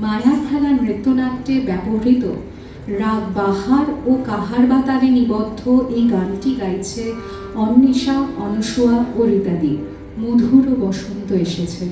মায়ার নৃত্যনাট্যে ব্যবহৃত রাগ বাহার ও কাহার বাতারে নিবদ্ধ এই গানটি গাইছে অন্বেষা অনসুয়া ও রীতাদি। মধুর বসন্ত এসেছে।